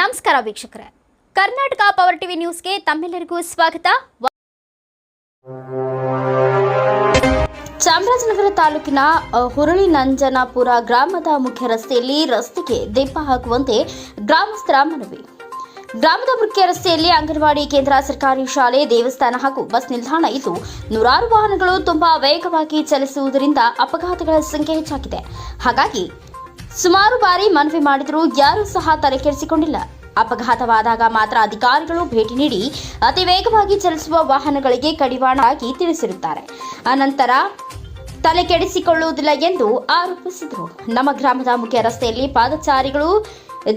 ನಮಸ್ಕಾರ ವೀಕ್ಷಕರೇ. Karnataka power TV ನ್ಯೂಸ್ಗೆ ತಮ್ಮೆಲ್ಲರಿಗೂ ಸ್ವಾಗತ. ಚಾಮರಾಜನಗರ ತಾಲೂಕಿನ ಹುರಳಿ ಹುರುಳಿ ನಂಜನಾಪುರ ಗ್ರಾಮದ ಮುಖ್ಯ ರಸ್ತೆಯಲ್ಲಿ ರಸ್ತೆಗೆ ದೀಪ ಹಾಕುವಂತೆ ಗ್ರಾಮಸ್ಥರ ಮನವಿ. ಗ್ರಾಮದ ಮುಖ್ಯ ರಸ್ತೆಯಲ್ಲಿ ಅಂಗನವಾಡಿ ಕೇಂದ್ರ ಸರ್ಕಾರಿ ಶಾಲೆ, ದೇವಸ್ಥಾನ ಹಾಗೂ ಬಸ್ ನಿಲ್ದಾಣ ಇದ್ದು, ನೂರಾರು ವಾಹನಗಳು ತುಂಬಾ ವೇಗವಾಗಿ ಚಲಿಸುವುದರಿಂದ ಅಪಘಾತಗಳ ಸಂಖ್ಯೆ ಹೆಚ್ಚಾಗಿದೆ. ಹಾಗಾಗಿ ಸುಮಾರು ಬಾರಿ ಮನವಿ ಮಾಡಿದರೂ ಯಾರೂ ಸಹ ತಲೆಕೆಡಿಸಿಕೊಂಡಿಲ್ಲ. ಅಪಘಾತವಾದಾಗ ಮಾತ್ರ ಅಧಿಕಾರಿಗಳು ಭೇಟಿ ನೀಡಿ ಅತಿ ವೇಗವಾಗಿ ಚಲಿಸುವ ವಾಹನಗಳಿಗೆ ಕಡಿವಾಣ ಹಾಕಿ ತಿಳಿಸಿರುತ್ತಾರೆ. ಅನಂತರ ತಲೆ ಕೆಡಿಸಿಕೊಳ್ಳುವುದಿಲ್ಲ ಎಂದು ಆರೋಪಿಸಿದರು. ನಮ್ಮ ಗ್ರಾಮದ ಮುಖ್ಯ ರಸ್ತೆಯಲ್ಲಿ ಪಾದಚಾರಿಗಳು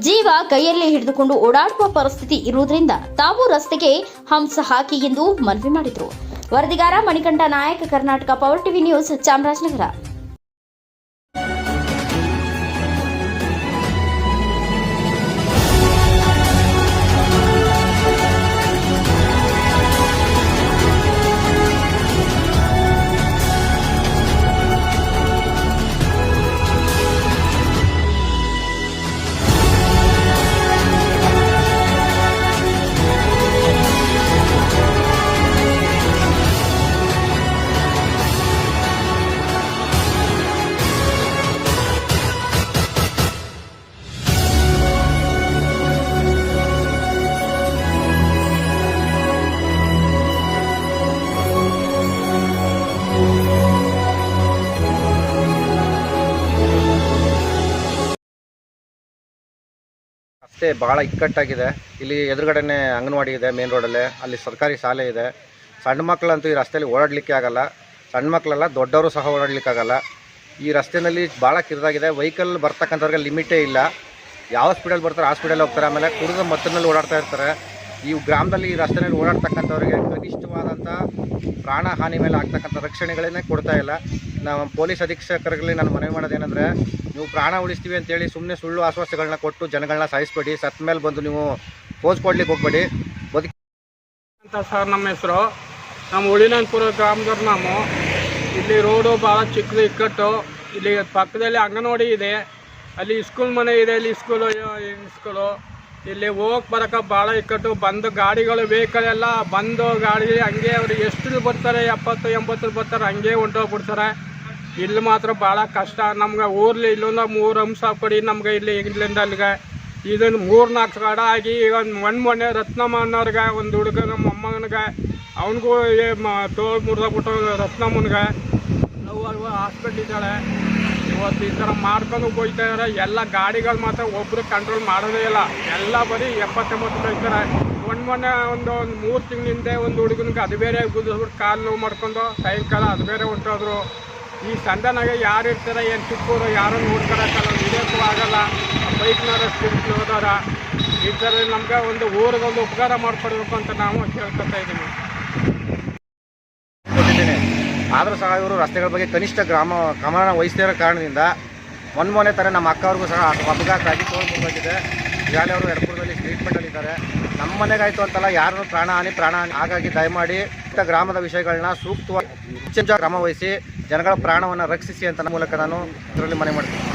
ಜೀವ ಕೈಯಲ್ಲಿ ಹಿಡಿದುಕೊಂಡು ಓಡಾಡುವ ಪರಿಸ್ಥಿತಿ ಇರುವುದರಿಂದ ತಾವು ರಸ್ತೆಗೆ ಹಂಸ ಹಾಕಿ ಎಂದು ಮನವಿ ಮಾಡಿದರು. ವರದಿಗಾರ Manikantha Nayak, Karnataka power TV news Chamarajanagar. ರಸ್ತೆ ಭಾಳ ಇಕ್ಕಟ್ಟಾಗಿದೆ. ಇಲ್ಲಿ ಎದುರುಗಡೆನೆ ಅಂಗನವಾಡಿ ಇದೆ ಮೇನ್ ರೋಡಲ್ಲೇ ಅಲ್ಲಿ. ಸರ್ಕಾರಿ ಶಾಲೆ ಇದೆ. ಸಣ್ಣ ಮಕ್ಕಳಂತೂ ಈ ರಸ್ತೆಯಲ್ಲಿ ಓಡಾಡಲಿಕ್ಕೆ ಆಗಲ್ಲ. ಸಣ್ಣ ಮಕ್ಕಳೆಲ್ಲ ದೊಡ್ಡವರು ಸಹ ಓಡಾಡಲಿಕ್ಕೆ ಆಗಲ್ಲ. ಈ ರಸ್ತೆಯಲ್ಲಿ ಭಾಳ ಕಿರಿದಾಗಿದೆ. ವೆಹಿಕಲ್ ಬರ್ತಕ್ಕಂಥವ್ರಿಗೆ ಲಿಮಿಟೇ ಇಲ್ಲ. ಯಾವ ಸ್ಪೀಡಲ್ಲಿ ಬರ್ತಾರೆ, ಆ ಸ್ಪೀಡಲ್ಲಿ ಹೋಗ್ತಾರೆ. ಆಮೇಲೆ ಕುಡಿದ ಮತ್ತಿನಲ್ಲಿ ಓಡಾಡ್ತಾ ಇರ್ತಾರೆ. ಈ ಗ್ರಾಮದಲ್ಲಿ ಈ ರಸ್ತೆಯಲ್ಲಿ ಓಡಾಡ್ತಕ್ಕಂಥವ್ರಿಗೆ ಕನಿಷ್ಠವಾದಂಥ ಪ್ರಾಣ ಹಾನಿ ಮೇಲೆ ಆಗ್ತಕ್ಕಂಥ ರಕ್ಷಣೆಗಳನ್ನೇ ಕೊಡ್ತಾ ಇಲ್ಲ. ನಾವು ಪೊಲೀಸ್ ಅಧೀಕ್ಷಕರಲ್ಲಿ ನಾನು ಮನವಿ ಮಾಡೋದೇನೆಂದರೆ ನೀವು ಪ್ರಾಣ ಉಳಿಸ್ತೀವಿ ಅಂತೇಳಿ ಸುಮ್ಮನೆ ಸುಳ್ಳು ಆಶ್ವಾಸಗಳನ್ನ ಕೊಟ್ಟು ಜನಗಳನ್ನ ಸಾಯಿಸ್ಬೇಡಿ, ಸತ್ ಮೇಲೆ ಬಂದು ನೀವು ಪೋಸ್ ಕೊಡ್ಲಿಕ್ಕೆ ಹೋಗ್ಬೇಡಿ. ಬದುಕಿ ಅಂತ ಸರ್ ನಮ್ಮ ಹೆಸರು. ನಮ್ಮ ಉಳಿನಂತಪುರ ಗ್ರಾಮದವ್ರು ನಾವು. ಇಲ್ಲಿ ರೋಡು ಭಾಳ ಚಿಕ್ಕದು, ಇಕ್ಕಟ್ಟು. ಇಲ್ಲಿ ಪಕ್ಕದಲ್ಲಿ ಅಂಗನವಾಡಿ ಇದೆ. ಅಲ್ಲಿ ಸ್ಕೂಲ್ ಮನೆ ಇದೆ ಇಲ್ಲಿ ಸ್ಕೂಲು ಸ್ಕೂಲು ಇಲ್ಲಿ ಹೋಗಕ್ಕೆ ಬರೋಕೆ ಭಾಳ ಇಕ್ಕಟ್ಟು. ಬಂದು ಗಾಡಿಗಳು ವೆಹಿಕಲ್ ಎಲ್ಲ ಬಂದು ಗಾಡಿ ಹಂಗೆ ಅವ್ರು ಎಷ್ಟು ಬರ್ತಾರೆ, ಎಪ್ಪತ್ತು, ಎಂಬತ್ತು ಬರ್ತಾರೆ, ಹಂಗೆ ಹೊಂಟೋಗ್ಬಿಡ್ತಾರೆ. ಇಲ್ಲಿ ಮಾತ್ರ ಭಾಳ ಕಷ್ಟ. ನಮ್ಗೆ ಊರ್ಲಿ ಇಲ್ಲೊಂದು ಮೂರು ಅಂಶ ಕೊಡಿ ನಮ್ಗೆ ಇಲ್ಲಿ ಇಲ್ಲಿಂದ ಅಲ್ಲಿಗೆ. ಇದನ್ನು ಮೂರು ನಾಲ್ಕು ಕಡ ಆಗಿ ಈಗ ಒಂದು ಮಣ್ಣು ಮೊನ್ನೆ ರತ್ನಮ್ಮ ಅನ್ನೋರ್ಗೆ ಒಂದು ಹುಡುಗ ನಮ್ಮ ಅಮ್ಮನಿಗೆ, ಅವನಿಗೂ ತೋಳು ಮುರಿದೋಗ್ಬಿಟ್ಟು ರತ್ನಮ್ಮನಿಗೆ ನಾವು ಹಾಸ್ಪಿಟ್ಲ್ ಇದ್ದಾಳೆ. ಇವತ್ತು ಈ ಥರ ಮಾಡ್ಕೊಂಡು ಹೋಗ್ತಾ ಇದಾರೆ. ಎಲ್ಲ ಗಾಡಿಗಳು ಮಾತ್ರ ಒಬ್ಬರು ಕಂಟ್ರೋಲ್ ಮಾಡೋದೇ ಇಲ್ಲ. ಎಲ್ಲ ಬರೀ ಎಪ್ಪತ್ತೆಂಬತ್ತು ಹೋಗ್ತಾರೆ ಒಂದು ಮೊನ್ನೆ ಒಂದು ಒಂದು ಮೂರು ತಿಂಗಳಿಂದ ಒಂದು ಹುಡುಗನಿಗೆ ಅದು ಬೇರೆ ಗುದ್ದಿಸ್ಬಿಟ್ಟು ಕಾಲು ನೋವು ಮಾಡ್ಕೊಂಡು, ಸಾಯಂಕಾಲ ಅದು ಬೇರೆ ಹೊಂಟೋದ್ರು ಈ ಸಂದನಾಗ ಯಾರು ಇರ್ತಾರೆ, ಏನು ಚಿಕ್ಕವರು ಯಾರು ನೋಡ್ಕೊಳಕ್ಕಲ್ಲ ವಿಡಿಯೋ ಆಗಲ್ಲ. ಬೈಕ್ನವರ ಸ್ಪಿರಿಟ್ ಹೋದವ್ರ ಈ ಥರ ನಮ್ಗೆ ಒಂದು ಊರಿಗೆ ಒಂದು ಉಪಕಾರ ಮಾಡ್ಕೊಡಬೇಕು ಅಂತ ನಾವು ಕೇಳ್ಕೊತಾ ಕೊಟ್ಟಿದ್ದೇನೆ. ಆದರೂ ಸಹ ಇವರು ರಸ್ತೆಗಳ ಬಗ್ಗೆ ಕನಿಷ್ಠ ಗ್ರಾಮ, ಗಮನ ವಹಿಸ್ತಿರೋ ಕಾರಣದಿಂದ ಒಂದು ಮೊನ್ನೆ ಥರ ನಮ್ಮ ಅಕ್ಕವ್ರಿಗೂ ಸಹ ಅಪಘಾತ ಆಗಿ ತೋರಿಸಬೇಕಾಗಿದೆ ಈಗಾಗಲೇ ಅವರು ಯಡಪುರದಲ್ಲಿ ಟ್ರೀಟ್ಮೆಂಟಲ್ಲಿ ಇದ್ದಾರೆ ನಮ್ಮ ಮನೆಗಾಯ್ತು ಅಂತಲ್ಲ ಯಾರು ಪ್ರಾಣ ಹಾನಿ ಪ್ರಾಣ ಹಾನಿ ಹಾಗಾಗಿ ದಯಮಾಡಿ ಗ್ರಾಮದ ವಿಷಯಗಳನ್ನ ಸೂಕ್ತವಾಗಿ ಕ್ರಮ ವಹಿಸಿ ಜನಗಳ ಪ್ರಾಣವನ್ನು ರಕ್ಷಿಸಿ ಅಂತ ಮೂಲಕ ನಾನು ಇದರಲ್ಲಿ ಮನೆ ಮಾಡ್ತೀನಿ.